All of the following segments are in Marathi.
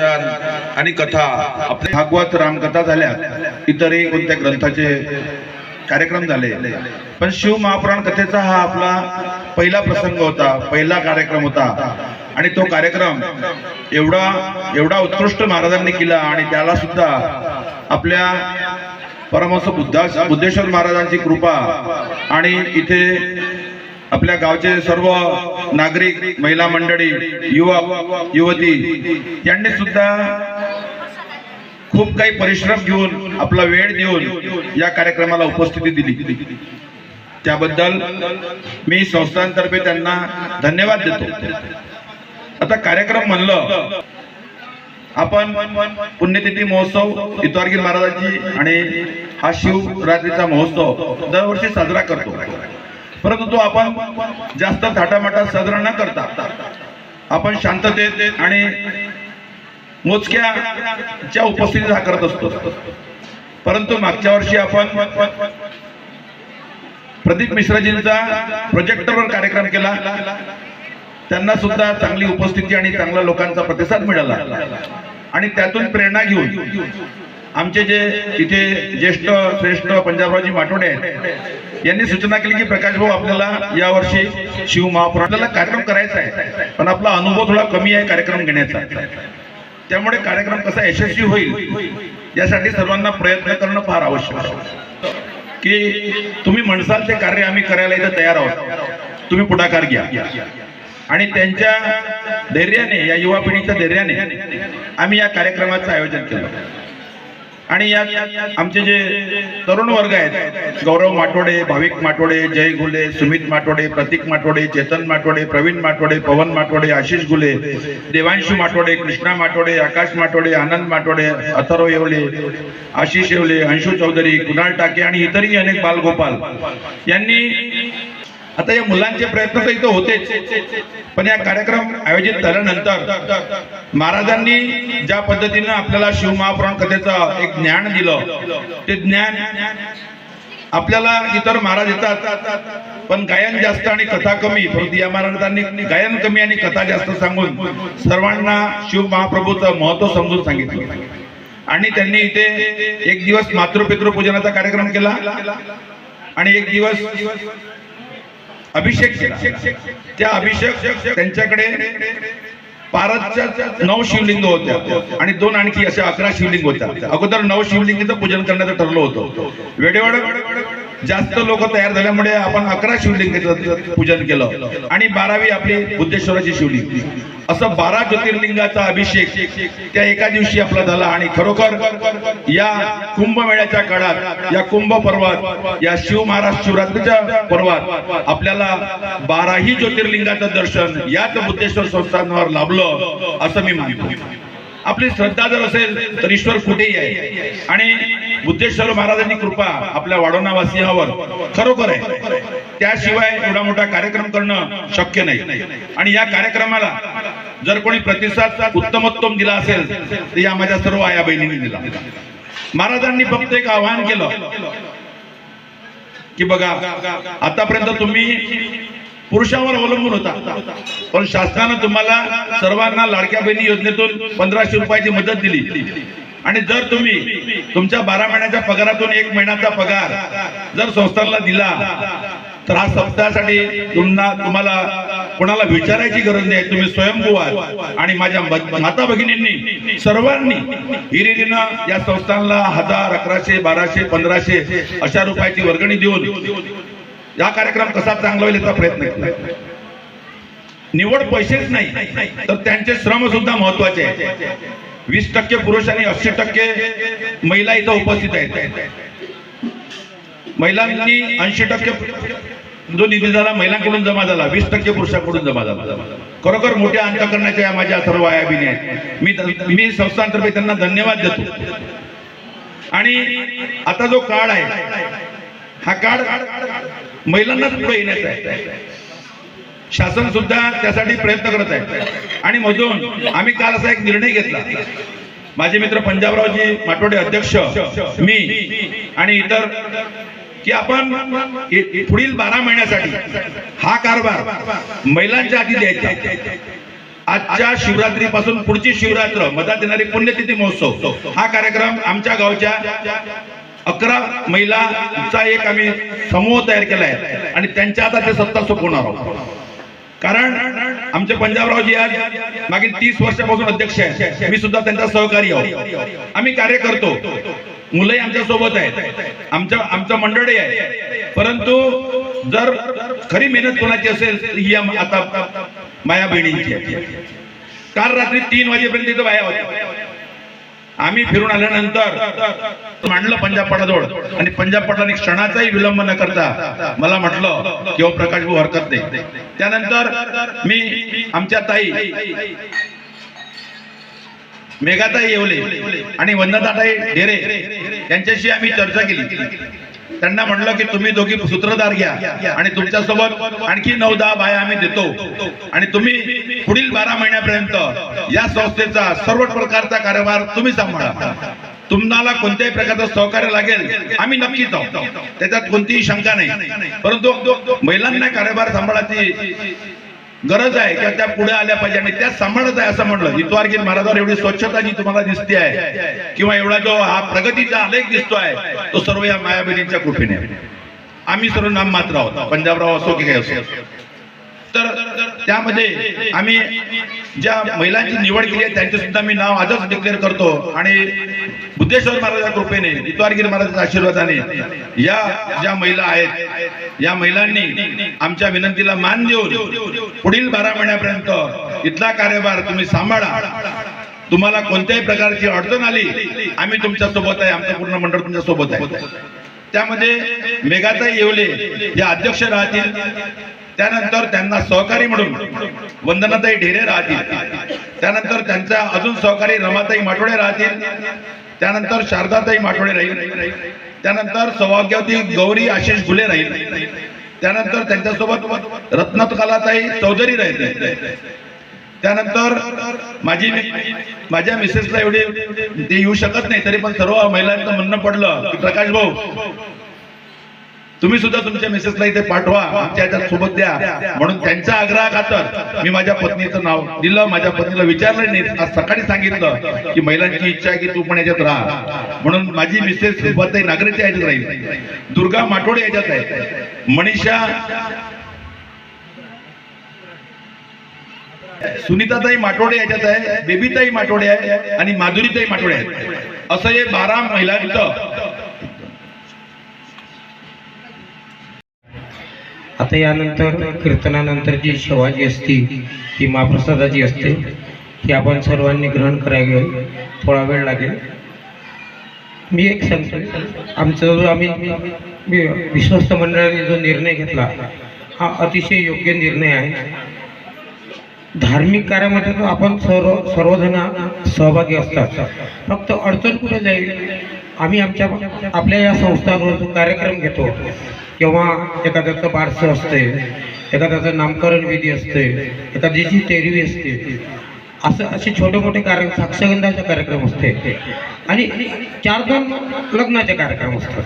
आणि कथा. आपले भागवत रामकथा झाल्या. इतरही कोणत्या ग्रंथाचे कार्यक्रम झाले. पण शिव महापुराण कथेचा हा आपला पहिला प्रसंग होता. पहिला कार्यक्रम होता. आणि तो कार्यक्रम एवढा एवढा उत्कृष्ट महाराजांनी केला आणि त्याला सुद्धा आपल्या परमहंस बुद्धा बुद्धेश्वर महाराजांची कृपा आणि इथे आपल्या गावचे सर्व नागरिक महिला मंडळी युवक युवती यांनी सुद्धा खूप काही परिश्रम घेऊन आपला वेळ देऊन या कार्यक्रमाला उपस्थिती दिली. त्याबद्दल मी संस्थांतर्फे त्यांना धन्यवाद देतो. आता कार्यक्रम म्हणलं आपण पुण्यतिथी महोत्सव इतवारगीर महाराजांची आणि हा शिवरात्रीचा महोत्सव दरवर्षी साजरा करतो. परंतु तो आपण जास्त थाटामाटात साजरा न करता आपण शांततेत आणि मोजक्याच्या उपस्थितीत हा करत असतो. परंतु मागच्या वर्षी आपण प्रदीप मिश्राजींचा प्रोजेक्टरवर कार्यक्रम केला. त्यांना सुद्धा चांगली उपस्थिती आणि चांगला लोकांचा प्रतिसाद मिळाला. आणि त्यातून प्रेरणा घेऊन आमचे जे इथे ज्येष्ठ श्रेष्ठ पंजाबरावजी माटोडे आहेत यांनी सूचना केली की प्रकाश भाऊ आपल्याला यावर्षी शिव महापुराणाला कार्यक्रम करायचा आहे. पण आपला अनुभव थोडा कमी आहे कार्यक्रम घेण्याचा. त्यामुळे कार्यक्रम कसा यशस्वी होईल यासाठी सर्वांना प्रयत्न करणं फार आवश्यक आहे. की तुम्ही म्हणसाल ते कार्य आम्ही करायला इथं तयार आहोत. तुम्ही पुढाकार घ्या. आणि त्यांच्या धैर्याने या युवा पिढीच्या धैर्याने आम्ही या कार्यक्रमाचं आयोजन केलं. आणि यात आमचे जे तरुण वर्ग आहेत गौरव माटोडे भाविक माटोडे जय गुले सुमित माटोडे प्रतीक माटोडे चेतन माटोडे प्रवीण माटोडे पवन माटोडे आशिष गुले देवांशू माटोडे कृष्णा माटोडे आकाश माटोडे आनंद माटोडे अथर्व येवले आशिष येवले अंशू चौधरी कुणाल टाके आणि इतरही अनेक बालगोपाल यांनी आता या मुलांचे प्रयत्न तर इथं होतेच. पण या कार्यक्रम आयोजित झाल्यानंतर महाराजांनी ज्या पद्धतीनं आपल्याला शिवमहापुराण कथेचं एक ज्ञान दिलं ते ज्ञान आपल्याला इतर महाराज येतात पण गायन जास्त आणि कथा कमी. परंतु या महाराजांनी गायन कमी आणि कथा जास्त सांगून सर्वांना शिव महाप्रभूचं महत्त्व समजून सांगितलं. आणि त्यांनी इथे एक दिवस मातृपितृ पूजनाचा कार्यक्रम केला. आणि एक दिवस अभिषेक. त्या अभिषेक त्यांच्याकडे पारसच्या नऊ शिवलिंग होत्या आणि दोन आणखी अशा अकरा शिवलिंग होत्या. अगोदर नऊ शिवलिंगीचं पूजन करण्याचं ठरलं होतं. वेडेवाड जास्त लोक तयार झाल्यामुळे आपण अकरा शिवलिंगाचं पूजन केलं. आणि बारावी आपली बुद्धेश्वराची शिवलिंग. असं बारा ज्योतिर्लिंगाचा अभिषेक त्या एका दिवशी आपला झाला आणि खरोखर या कुंभमेळ्याच्या काळात या कुंभ पर्वात या शिव महाराज शिवरात्रीच्या पर्वात आपल्याला बाराही ज्योतिर्लिंगाचं दर्शन याच बुद्धेश्वर संस्थानावर लाभलं असं मी मानतो आपली श्रद्धा जर असेल तर ईश्वर कुठेही आहे. आणि बुद्धेश्वर महाराजांनी कृपा आपल्या वाढवणावासियावर खरोखर आहे. त्याशिवाय एवढा मोठा कार्यक्रम करणं शक्य नाही. आणि या कार्यक्रमाला जर कोणी प्रतिसाद उत्तमोत्तम दिला असेल तर या माझ्या सर्व आया बहिणींनी दिला. महाराजांनी फक्त एक आवाहन केलं की बघा आतापर्यंत तुम्ही पुरुषावर अवलंबून होता. पण शासनानं तुम्हाला सर्वांना लाडक्या बहिणी योजनेतून पंधराशे रुपयाची मदत दिली. आणि जर तुम्ही तुमच्या बारा महिन्याच्या पगारातून एक महिन्याचा पगार जर संस्थांना दिला तर हा सप्ताहासाठी तुम्हाला तुम्हाला कोणाला विचारायची गरज नाही. तुम्ही स्वयंभू आणि माझ्या माता भगिनींनी सर्वांनी हिरिरीनं या संस्थांना हजार अकराशे बाराशे पंधराशे अशा रुपयाची वर्गणी देऊन या कार्यक्रम कसा चांगला होईल याचा प्रयत्न केला. निवड पैसेच नाही तर त्यांचे श्रम सुद्धा महत्त्वाचे आहेत. वीस टक्के पुरुष आणि ऐंशी टक्के महिला इथं उपस्थित आहेत. महिलांनी ऐंशी टक्के जो निधी झाला महिलांकडून जमा झाला वीस टक्के पुरुषाकडून जमा झाला. खरोखर मोठ्या अंतकरणाच्या या माझ्या सर्व आयाबिनी आहेत. मी मी संस्थांतर्फे त्यांना धन्यवाद देतो. आणि आता जो काळ आहे हा काळ महिलांनाच पुढे येण्यात आहे. शासन सुद्धा त्यासाठी प्रयत्न करत आहे. आणि मधून आम्ही काल असा एक निर्णय घेतला. माझे मित्र पंजाबरावजी माटोडे अध्यक्ष मी आणि इतर की आपण पुढील बारा महिन्यासाठी हा कारभार महिलांच्या आधी द्यायचा. आजच्या शिवरात्रीपासून पुढची शिवरात्र मधात येणारी पुण्यतिथी महोत्सव हा कार्यक्रम आमच्या गावच्या अकरा महिलांचा एक आम्ही समूह तयार केला आहे आणि त्यांच्या आता ते सत्ता सोपवणार आहोत. कारण आमचे पंजाबरावजी आज मागील तीस वर्षापासून अध्यक्ष आहेत. मी सुद्धा त्यांचा सहकारी आहोत. आम्ही कार्य करतो. मुलंही आमच्यासोबत आहेत. आमच्या आमचं मंडळी आहे. परंतु जर खरी मेहनत कोणाची असेल ही आता माया बहिणींची आहे. काल रात्री तीन वाजेपर्यंत तिथं बाया होत्या. आम्ही फिरून आल्यानंतर मांडलं पंजाब पडाजवळ आणि पंजाब पडला क्षणाचाही विलंब न करता मला म्हटलं की हो प्रकाश भाऊ हरकत नाही. त्यानंतर मी आमच्या ताई मेघाताई येवले आणि वंदनाताई ढेरे यांच्याशी आम्ही चर्चा केली. त्यांना म्हणलं की तुम्ही दोघी सूत्रधार घ्या आणि तुमच्यासोबत आणखी नऊ दहा बाया आम्ही देतो. आणि तुम्ही पुढील बारा महिन्यापर्यंत या संस्थेचा सर्व प्रकारचा कारभार तुम्ही सांभाळा. तुम्हाला कोणत्याही प्रकारचं सहकार्य लागेल आम्ही नक्कीच आहोत. त्याच्यात कोणतीही शंका नाही. परंतु महिलांना कारभार सांभाळायची गरज आहे किंवा त्या पुढे आल्या पाहिजे? आणि त्या सांभाळत आहे असं म्हणलं. इतवारगीर महाराजावर एवढी स्वच्छता जी तुम्हाला दिसते आहे किंवा एवढा जो हा प्रगतीचा आलेख दिसतोय तो सर्व या मायाबिनीच्या कृपेने. आम्ही सर्व नाम मात्र आहोत. पंजाबराव असो की काही असो. तर त्यामध्ये आम्ही ज्या महिलांची निवड केली आहे त्यांचे सुद्धा मी नाव आजच डिक्लेअर करतो. आणि बुद्धेश्वर महाराजाच्या कृपेने इतवारगिरी महाराजांच्या आशीर्वादाने या ज्या महिला आहेत या महिलांनी आमच्या विनंतीला मान देऊन पुढील बारा महिन्यापर्यंत इथला कार्यभार तुम्ही सांभाळा. तुम्हाला कोणत्याही प्रकारची अडचण आली आम्ही तुमच्यासोबत आहे आमचं पूर्ण मंडळ तुमच्यासोबत आहे. त्यामध्ये मेघाताई येवले या अध्यक्ष राहतील. त्यानंतर त्यांना सहकारी म्हणून वंदनाताई ढेरे राहतील. त्यानंतर त्यांचा अजून सहकारी रमाताई माठोडे राहतील. त्यानंतर शारदाताई माठोडे राहील. त्यानंतर सौभाग्यवती गौरी आशिष गुले राहील. त्यानंतर त्यांच्यासोबत रत्नकलाताई चौधरी राहील. त्यानंतर माझी माझ्या मिसेसला एवढी ते येऊ शकत नाही तरी पण सर्व महिलांचं म्हणणं पडलं की प्रकाश भाऊ तुम्ही सुद्धा तुमच्या मिसेसला इथे पाठवा आमच्यासोबत द्या. म्हणून त्यांच्या आग्रहा खातर मी माझ्या पत्नीचं नाव दिलं माझ्या पत्नीला विचारलं नाही आज सकाळी सांगितलं की महिलांची इच्छा आहे की तू पण याच्यात राहा. म्हणून माझी मिसेस सुभाताई नागरेच्या याच्यात राहील. दुर्गा माटोडे याच्यात आहे. मनीषा सुनीताताई माटोडे याच्यात आहे बेबीताई माटोडे आहे आणि माधुरीताई माटोडे आहे असं हे बारा महिलांचं आता यानंतर कीर्तनानंतर जी शेवाजी असते ती महाप्रसादाची असते ती आपण सर्वांनी ग्रहण करावी थोडा वेळ लागेल. मी एक सांगतो आमचं जो आम्ही विश्वस्त मंडळाने जो निर्णय घेतला हा अतिशय योग्य निर्णय आहे. धार्मिक कार्यामध्ये तर आपण सर्व सर्वजण सहभागी असतात. फक्त अडचण कुठे जाईल? आम्ही आमच्या आपल्या या संस्थांवर जो कार्यक्रम घेतो किंवा एखाद्याचं बारसं असते एखाद्याचं नामकरण विधी असते एखाद्याची तेरवी असते. असं असे छोटे मोठे कार्य साक्षगंधाचे कार्यक्रम असते. आणि चार दोन लग्नाचे कार्यक्रम असतात.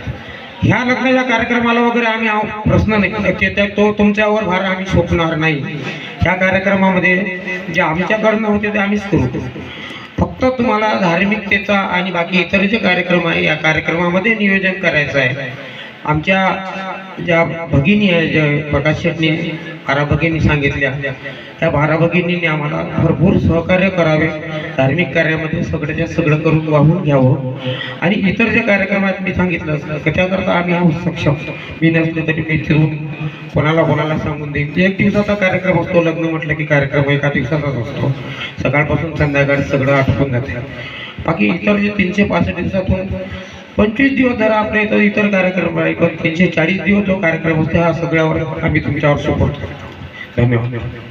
ह्या लग्नाच्या कार्यक्रमाला वगैरे आम्ही प्रश्न नाही. तो तुमच्यावर भार आम्ही सोपणार नाही. ह्या कार्यक्रमामध्ये जे आमच्याकडनं होते ते आम्हीच करू. फक्त तुम्हाला धार्मिकतेचा आणि बाकी इतर जे कार्यक्रम आहे या कार्यक्रमामध्ये नियोजन करायचं आहे. आमच्या ज्या भगिनी आहे ज्या प्रकाश शेटने बारा भगिनी सांगितल्या त्या बारा भगिनींनी आम्हाला भरपूर सहकार्य करावे धार्मिक कार्यामध्ये सगळ्याच्या सगळं करून वाहून घ्यावं. आणि इतर जे कार्यक्रम आहेत मी सांगितलं असतं त्याकरता आम्ही आहोत सक्षम मी नसलो तरी मी फिरून कोणाला कोणाला सांगून देईन. एक दिवसाचा कार्यक्रम असतो लग्न म्हटलं की कार्यक्रम एका दिवसाचाच असतो. सकाळपासून संध्याकाळी सगळं आटपून जाते. बाकी इतर जे तीनशे पासष्ट दिवसातून पंचवीस दिवस जरा आपल्या इथं इतर कार्यक्रम आहे पण तीनशे चाळीस दिवस जो कार्यक्रम असतो हा सगळ्यावर आम्ही तुमच्यावर सपोर्ट करतो. धन्यवाद.